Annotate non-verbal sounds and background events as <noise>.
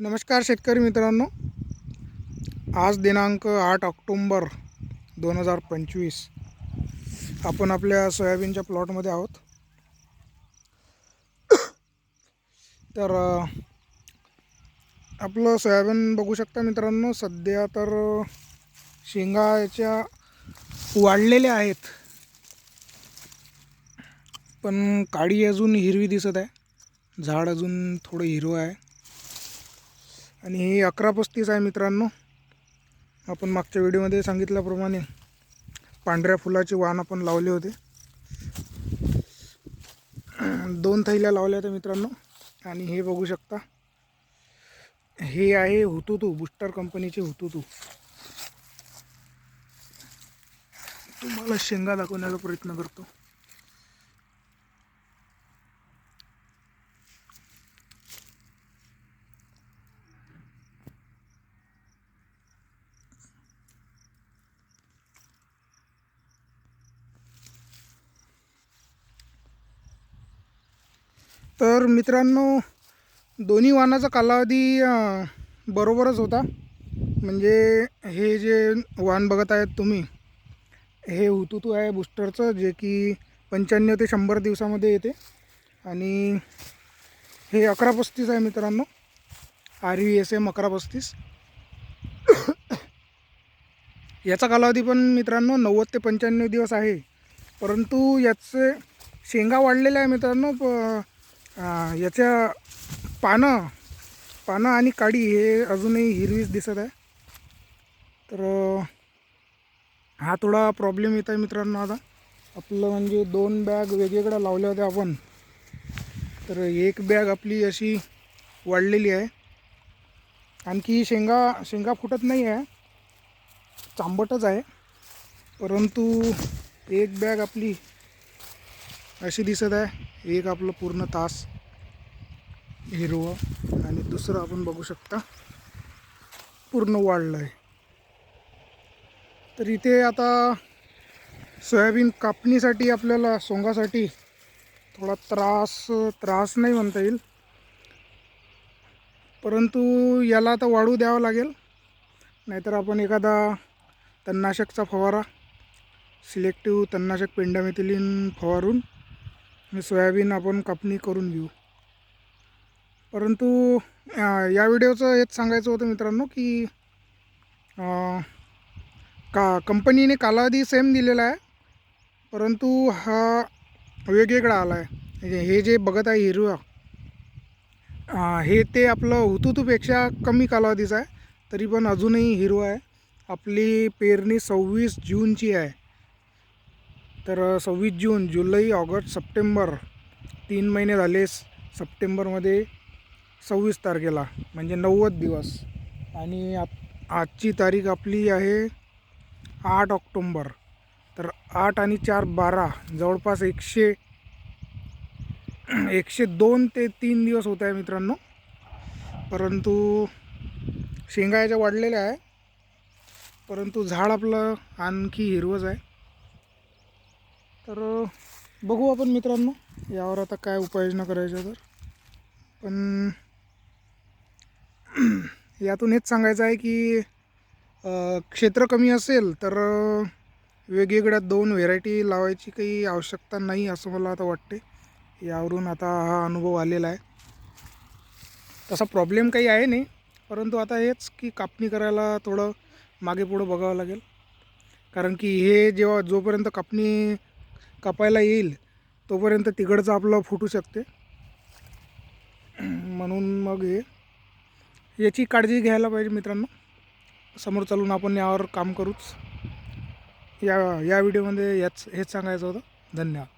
नमस्कार शेतकरी मित्रांनो. आज दिनांक आठ ऑक्टोंबर दोन हजार पंचवीस. आपण आपल्या सोयाबीनच्या प्लॉटमध्ये आहोत. तर आपलं सोयाबीन बघू शकता मित्रांनो सध्या तर शेंगा याच्या वाढलेल्या आहेत. पण काळी अजून हिरवी दिसत आहे. झाड अजून थोडं हिरवं आहे. आणि ही अकरा पस्तीस आहे मित्रांनो. आपण मागच्या व्हिडिओमध्ये सांगितल्याप्रमाणे पांढऱ्या फुलाचे वाण आपण लावले होते. दोन थैल्या लावल्या होत्या मित्रांनो. आणि हे बघू शकता. हे आहे हुतुतू बुस्टर कंपनीचे हुतुतू. तुम्हाला शेंगा दाखवण्याचा प्रयत्न करतो. तर मित्रांनो दोन्ही वाहनाचा कालावधी बरोबरच होता. म्हणजे हे जे वाहन बघत आहेत तुम्ही हे हुतुतू आहे बुस्टरचं जे की पंच्याण्णव ते शंभर दिवसामध्ये येते. आणि हे अकरा पस्तीस आहे मित्रांनो. आर व्ही एस एम अकरा पस्तीस. याचा कालावधी पण मित्रांनो नव्वद ते पंच्याण्णव दिवस आहे. परंतु याचे शेंगा वाढलेल्या आहे मित्रांनो प याच्या पानं पानं आणि काडी हे अजूनही हिरवीच दिसत आहे. तर हा थोडा प्रॉब्लेम येत आहे मित्रांनो आता. आपलं म्हणजे दोन बॅग वेगवेगळ्या लावल्या होत्या आपण. तर एक बॅग आपली अशी वाढलेली आहे. आणखी शेंगा शेंगा फुटत नाही आहे. चांबटच आहे. परंतु एक बॅग आपली अशी दिसत आहे. एक आपलं पूर्ण तास हिरवं आणि दुसरं आपण बघू शकता पूर्ण वाढलं आहे तर इथे आता सोयाबीन कापणीसाठी आपल्याला सोंगासाठी थोडा त्रास त्रास नाही म्हणता येईल. परंतु याला आता वाढू द्यावं लागेल. नाहीतर आपण एखादा तणनाशकचा फवारा सिलेक्टिव्ह तणनाशक पेंडामेथिलीन फवारून आणि सोयाबीन आपण कापणी करून घेऊ. परंतु या व्हिडिओचं हेच सांगायचं होतं मित्रांनो की का कंपनीने कालावधी सेम दिलेला आहे परंतु हा वेगवेगळा आला आहे हे जे बघत आहे हिरवा हे ते आपलं हुतुतूपेक्षा कमी कालावधीचं आहे तरी पण अजूनही हिरवा आहे. आपली पेरणी सव्वीस जूनची आहे. तर सव्वीस जून जुलै ऑगस्ट सप्टेंबर तीन महिने झाले. सप्टेंबरमध्ये सव्वीस तारखेला म्हणजे नव्वद दिवस. आणि आत आजची तारीख आपली आहे आठ ऑक्टोंबर. तर आठ आणि चार बारा जवळपास एकशे एकशे दोन ते तीन दिवस होत आहे मित्रांनो. परंतु शेंगा याच्या वाढलेल्या आहे. परंतु झाड आपलं आणखी हिरवंच आहे. तर बघू आपण मित्रांनो यावर आता काय उपाययोजना करायच्या तर. पण <clears throat> यातून हेच सांगायचं आहे की क्षेत्र कमी असेल तर वेगवेगळ्या दोन व्हेरायटी लावायची काही आवश्यकता नाही असं मला आता वाटते. यावरून आता हा अनुभव आलेला आहे. तसा प्रॉब्लेम काही आहे नाही परंतु आता हेच की कापणी करायला थोडं मागे पुढं बघावं लागेल. कारण की हे जेव्हा जोपर्यंत कापणी कापायला येईल तोपर्यंत तिकडचं आपलं फुटू शकते. म्हणून मग हे याची काळजी घ्यायला पाहिजे मित्रांनो. समोर चालून आपण यावर काम करूच. या या व्हिडिओमध्ये याच हेच सांगायचं होतं. धन्यवाद.